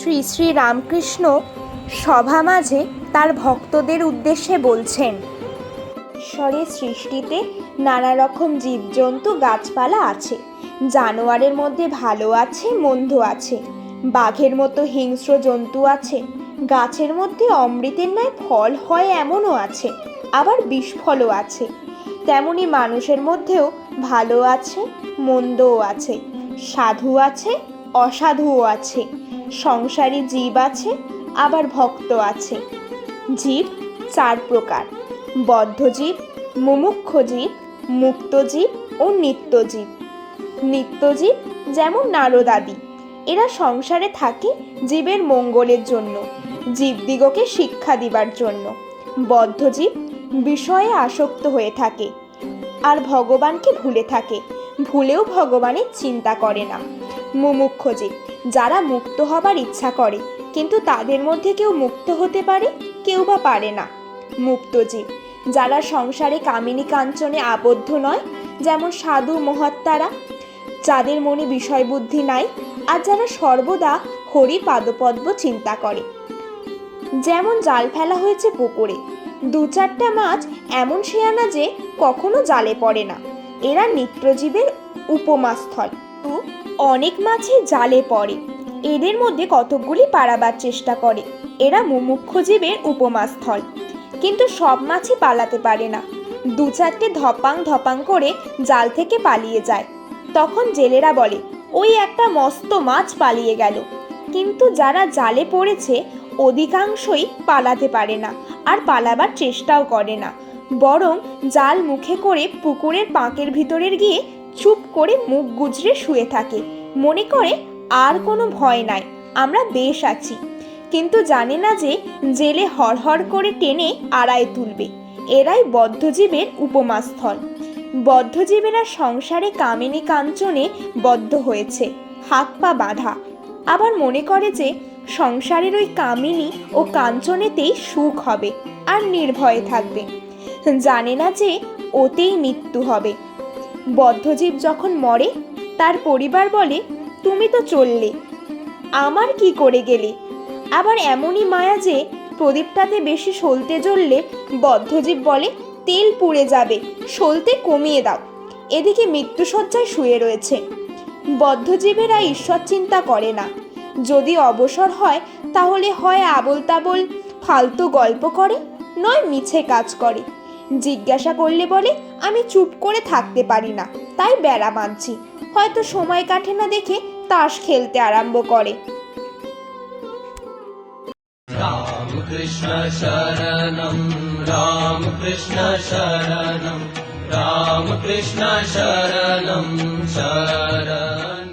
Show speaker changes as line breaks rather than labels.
শ্রী শ্রী রামকৃষ্ণ সভা মাঝে তার ভক্তদের উদ্দেশ্যে বলছেন, ঈশ্বরের সৃষ্টিতে নানা রকম জীবজন্তু গাছপালা আছে। জানোয়ারের মধ্যে ভালো আছে, মন্দ আছে। বাঘের মতো হিংস্র জন্তু আছে। গাছের মধ্যে অমৃতের ন্যায় ফল হয় এমনও আছে, আবার বিষফলও আছে। তেমনি মানুষের মধ্যেও ভালো আছে, মন্দও আছে। সাধু আছে, অসাধুও আছে। সংসারী জীব আছে, আবার ভক্ত আছে। জীব চার প্রকার। বদ্ধজীব মুমুক্ষ জীব মুক্তজীব ও নিত্যজীব নিত্যজীব যেমন নারদাদি এরা সংসারে থাকে জীবের মঙ্গলের জন্য জীবদিগকে শিক্ষা দিবার জন্য। বদ্ধজীব বিষয়ে আসক্ত হয়ে থাকে, আর ভগবানকে ভুলে থাকে, ভুলেও ভগবানের চিন্তা করে না। মুমুক্ষজীব যারা মুক্ত হবার ইচ্ছা করে, কিন্তু তাদের মধ্যে কেউ মুক্ত হতে পারে, কেউ বা পারে না। মুক্তজীব যারা সংসারে কামিনী কাঞ্চনে আবদ্ধ নয়, যেমন সাধু মহাত্মারা, যাদের মনে বিষয় বুদ্ধি নাই, আর যারা সর্বদা হরি পাদপদ্ম চিন্তা করে। যেমন জাল ফেলা হয়েছে পুকুরে, দু চারটা মাছ এমন শেয়ানা যে কখনো জালে পড়ে না। এরা নিত্যজীবের উপমাস্থল। অনেক মাছই জালে পড়ে। এদের মধ্যে কতকগুলি পারাবার চেষ্টা করে। এরা মুমুক্ষ জীবের উপমাস্থল। কিন্তু সব মাছই পালাতে পারে না। দু চারটে ধপাং ধপাং করে জাল থেকে পালিয়ে যায়। তখন জেলেরা বলে, ওই একটা মস্ত মাছ পালিয়ে গেল। কিন্তু যারা জালে পড়েছে, অধিকাংশই পালাতে পারে না আর পালাবার চেষ্টাও করে না। বরং জাল মুখে করে পুকুরের পাঁকের ভিতরের গিয়ে চুপ করে মুখ গুজরে শুয়ে থাকে। মনে করে, আর কোনো ভয় নাই, আমরা বেশ আছি। কিন্তু জানে না যে জেলে হড়হড় করে টেনে আড়ায় তুলবে। এরাই বদ্ধজীবের উপমাস্থল। বদ্ধজীবেরা সংসারে কামিনী কাঞ্চনে বদ্ধ হয়েছে, হাত পা বাঁধা। আবার মনে করে যে সংসারের ওই কামিনী ও কাঞ্চনেতেই সুখ হবে, আর নির্ভয়ে থাকবে। জানে না যে ওতেই মৃত্যু হবে। বদ্ধজীব যখন মরে, তার পরিবার বলে, তুমি তো চললে। আমার কি করে গেলে? আবার এমনই মায়া যে প্রদীপটাতে বেশি সলতে জ্বললে বদ্ধজীব বলে, তেল পুড়ে যাবে, সলতে কমিয়ে দাও। এদিকে মৃত্যুসজ্জায় শুয়ে রয়েছে। বদ্ধজীবেরা ঈশ্বর চিন্তা করে না। যদি অবসর হয়, তাহলে হয় আবল তাবল ফালতু গল্প করে, নয় মিছে কাজ করে। জিজ্ঞাসা করলে বলে, আমি চুপ করে থাকতে পারি না। তাই বেড়া বাঁধছি। হয়তো সময় কাটে না দেখে তাস খেলতে আরম্ভ করে।
কৃষ্ণ শরণম রাম কৃষ্ণ শরণম রাম কৃষ্ণ শরণম, শরণ